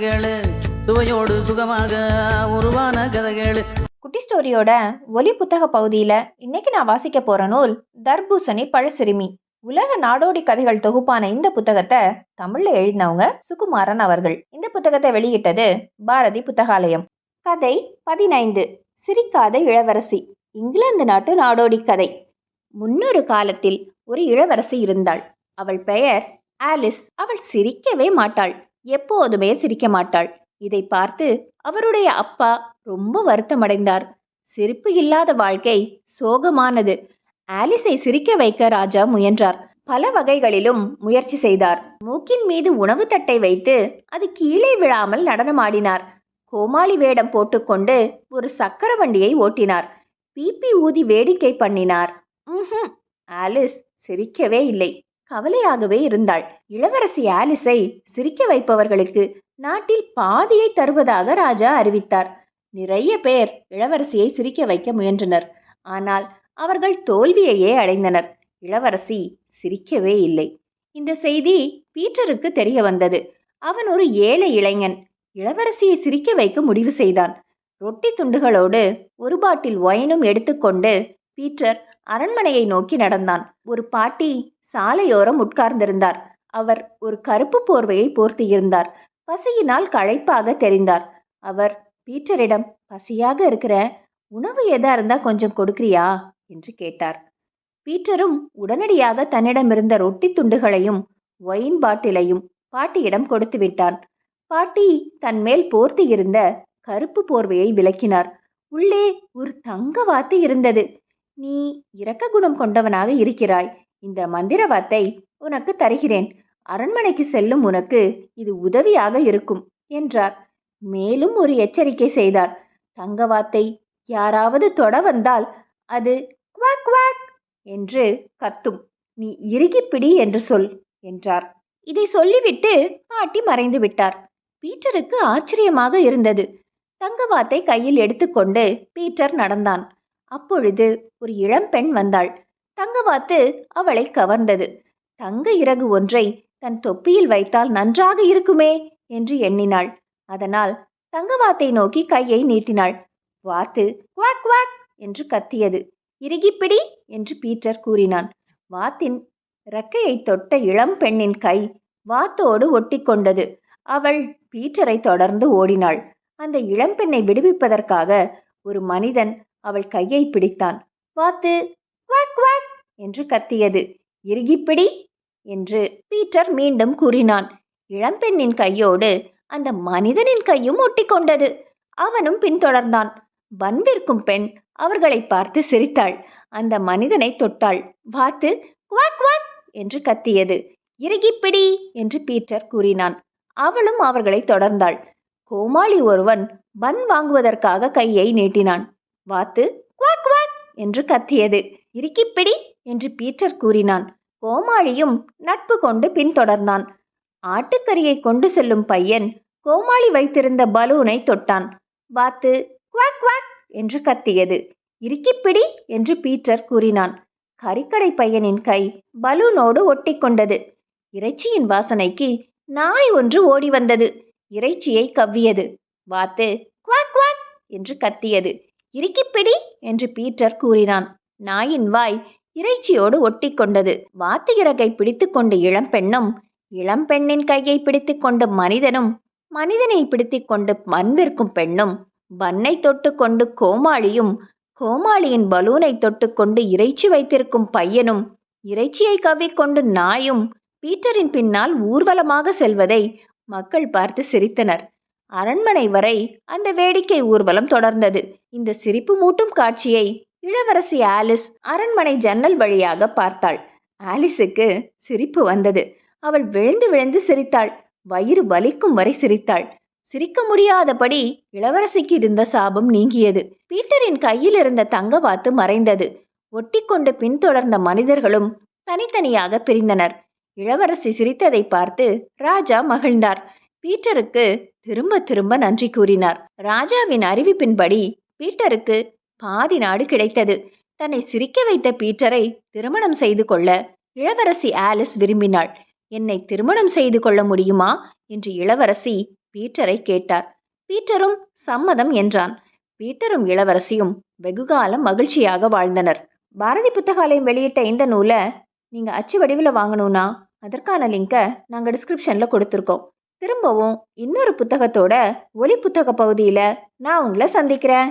கதைகள் சுவையோடு சுகமாக உருவான கதைகள். குட்டி ஸ்டோரியோட ஒலி புத்தக பகுதியில் இன்னைக்கு நான் வாசிக்க போற நூல் தர்பூசணி பழசிறுமி. உலக நாடோடி கதைகள் தொகுப்பான இந்த புத்தகத்தை தமிழ்ல எழுதினவங்க சுகுமாரன் அவர்கள். இந்த புத்தகத்தை வெளியிட்டது பாரதி புத்தகாலயம். கதை பதினைந்து சிரிக்காத இளவரசி இங்கிலாந்து நாட்டு நாடோடி கதை. முன்னொரு காலத்தில் ஒரு இளவரசி இருந்தாள். அவள் பெயர் ஆலிஸ். அவள் சிரிக்கவே மாட்டாள். எப்போதுமே சிரிக்க மாட்டாள். இதை பார்த்து அவருடைய அப்பா ரொம்ப வருத்தமடைந்தார். சிரிப்பு இல்லாத வாழ்க்கை சோகமானது. ஆலிஸை சிரிக்க வைக்க ராஜா முயன்றார். பல வகைகளிலும் முயற்சி செய்தார். மூக்கின் மீது உணவு தட்டை வைத்து அது கீழே விழாமல் நடனமாடினார். கோமாளி வேடம் போட்டுக்கொண்டு ஒரு சக்கர வண்டியை ஓட்டினார். பிபி ஊதி வேடிக்கை பண்ணினார். ம்ஹும். ஆலிஸ் சிரிக்கவே இல்லை. கவலையாகவே இருந்தாள். இளவரசி ஆலிஸை சிரிக்க வைப்பவர்களுக்கு நாட்டில் பாதியை தருவதாக ராஜா அறிவித்தார். நிறைய பேர் இளவரசியை சிரிக்க வைக்க முயன்றனர். ஆனால் அவர்கள் தோல்வியையே அடைந்தனர். இளவரசி சிரிக்கவே இல்லை. இந்த செய்தி பீட்டருக்கு தெரிய வந்தது. அவன் ஒரு ஏழை இளைஞன். இளவரசியை சிரிக்க வைக்க முடிவு செய்தான். ரொட்டி துண்டுகளோடு ஒரு பாட்டில் ஒயினும் எடுத்துக்கொண்டு பீட்டர் அரண்மனையை நோக்கி நடந்தான். ஒரு பாட்டி சாலையோரம் உட்கார்ந்திருந்தார். அவர் ஒரு கருப்பு போர்வையை போர்த்தியிருந்தார். பசியினால் களைப்பாக தெரிந்தார். அவர் பீட்டரிடம் பசியாக இருக்கிற உணவு எதா இருந்தா கொஞ்சம் கொடுக்கிறியா? என்று கேட்டார். பீட்டரும் உடனடியாக தன்னிடமிருந்த ரொட்டி துண்டுகளையும் ஒயின் பாட்டிலையும் பாட்டியிடம் கொடுத்து விட்டான். பாட்டி தன் மேல் போர்த்தியிருந்த கருப்பு போர்வையை விளக்கினார். உள்ளே ஒரு தங்க வாத்து இருந்தது. நீ இரக்க குணம் கொண்டவனாக இருக்கிறாய். இந்த மந்திரவாத்தை உனக்கு தருகிறேன். அரண்மனைக்கு செல்லும் உனக்கு இது உதவியாக இருக்கும் என்றார். மேலும் ஒரு எச்சரிக்கை செய்தார். தங்கவாத்தை யாராவது தொட வந்தால் அது குவாக் குவாக் என்று கத்தும். நீ இறுகிப்பிடி என்று சொல் என்றார். இதை சொல்லிவிட்டு பாட்டி மறைந்து விட்டார். பீட்டருக்கு ஆச்சரியமாக இருந்தது. தங்கவாத்தை கையில் எடுத்துக்கொண்டு பீட்டர் நடந்தான். அப்பொழுது ஒரு இளம்பெண் வந்தாள். தங்கவாத்து அவளை கவர்ந்தது. தங்க இறகு ஒன்றை தன் தொப்பியில் வைத்தால் நன்றாக இருக்குமே என்று எண்ணினாள். அதனால் தங்கவாத்தை நோக்கி கையை நீட்டினாள். வாத்து குவாக் குவாக் என்று கத்தியது. இறுகிப்பிடி என்று பீட்டர் கூறினான். வாத்தின் ரெக்கையை தொட்ட இளம் பெண்ணின் கை வாத்தோடு ஒட்டிக்கொண்டது அவள் பீட்டரை தொடர்ந்து ஓடினாள். அந்த இளம்பெண்ணை விடுவிப்பதற்காக ஒரு மனிதன் அவள் கையை பிடித்தான். வாத்து என்று கத்தியது. இறுகிப்பிடி என்று பீட்டர் மீண்டும் கூறினான். இளம்பெண்ணின் கையோடு அந்த மனிதனின் கையும் ஒட்டிக்கொண்டது. அவனும் பின்தொடர்ந்தான். பன் விற்கும் பெண் அவர்களை பார்த்து சிரித்தாள். அந்த மனிதனை தொட்டாள். வாத்து குவாக் குவாக் என்று கத்தியது. இறுகிப்பிடி என்று பீட்டர் கூறினான். அவளும் அவர்களை தொடர்ந்தாள். கோமாளி ஒருவன் பன் வாங்குவதற்காக கையை நீட்டினான். வாத்து குவாக் குவாக் என்று கத்தியது. இறுக்கிப்பிடி என்று பீட்டர் கூறினான். கோமாளியும் நட்பு கொண்டு பின்தொடர்ந்தான். ஆட்டுக்கறியை கொண்டு செல்லும் பையன் கோமாளி வைத்திருந்த பலூனை தொட்டான். வாத்து குவாக் குவாக் என்று கத்தியது. இறுக்கிப்பிடி என்று பீட்டர் கூறினான். கறிக்கடை பையனின் கை பலூனோடு ஒட்டிக்கொண்டது இறைச்சியின் வாசனைக்கு நாய் ஒன்று ஓடி வந்தது. இறைச்சியை கவ்வியது. வாத்து குவாக் குவாக் என்று கத்தியது. இறுக்கிப்பிடி என்று பீட்டர் கூறினான். நாயின் வாய் இறைச்சியோடு ஒட்டிக்கொண்டது. வாத்து இறகை கொண்டு இளம்பெண்ணும் இளம்பெண்ணின் கையை பிடித்து கொண்டு மனிதனும் மனிதனை பிடித்துக்கொண்டு மண் விற்கும் பெண்ணும் பன்னை தொட்டுக்கொண்டு கோமாளியும் கோமாளியின் பலூனை தொட்டுக்கொண்டு இறைச்சி வைத்திருக்கும் பையனும் இறைச்சியை கவ்விக்கொண்டு நாயும் பீட்டரின் பின்னால் ஊர்வலமாக செல்வதை மக்கள் பார்த்து சிரித்தனர். அரண்மனை வரை அந்த வேடிக்கை ஊர்வலம் தொடர்ந்தது. இந்த சிரிப்பு மூட்டும் காட்சியை இளவரசி ஆலிஸ் அரண்மனை ஜன்னல் வழியாக பார்த்தாள். ஆலிஸுக்கு சிரிப்பு வந்தது. அவள் விழுந்து விழுந்து சிரித்தாள். வயிறு வலிக்கும் வரை சிரித்தாள். சிரிக்க முடியாதபடி இளவரசிக்கு இருந்த சாபம் நீங்கியது. பீட்டரின் கையில் இருந்த தங்கவாத்து மறைந்தது. ஒட்டிக்கொண்டு பின்தொடர்ந்த மனிதர்களும் தனித்தனியாக பிரிந்தனர். இளவரசி சிரித்ததை பார்த்து ராஜா மகிழ்ந்தார். பீட்டருக்கு திரும்ப திரும்ப நன்றி கூறினார். ராஜாவின் அறிவிப்பின்படி பீட்டருக்கு பாதி நாடு கிடைத்தது. தன்னை சிரிக்க வைத்த பீட்டரை திருமணம் செய்து கொள்ள இளவரசி ஆலிஸ் விரும்பினாள். என்னை திருமணம் செய்து கொள்ள முடியுமா? என்று இளவரசி பீட்டரை கேட்டார். பீட்டரும் சம்மதம் என்றான். பீட்டரும் இளவரசியும் வெகுகாலம் மகிழ்ச்சியாக வாழ்ந்தனர். பாரதி புத்தகாலயம் வெளியிட்ட இந்த நூலை நீங்கள் அச்சு வடிவில் வாங்கணும்னா அதற்கான லிங்கை நாங்கள் டிஸ்கிரிப்ஷனில் கொடுத்துருக்கோம். திரும்பவும் இன்னொரு புத்தகத்தோட ஒலி புத்தக பகுதியில் நான் உங்களை சந்திக்கிறேன்.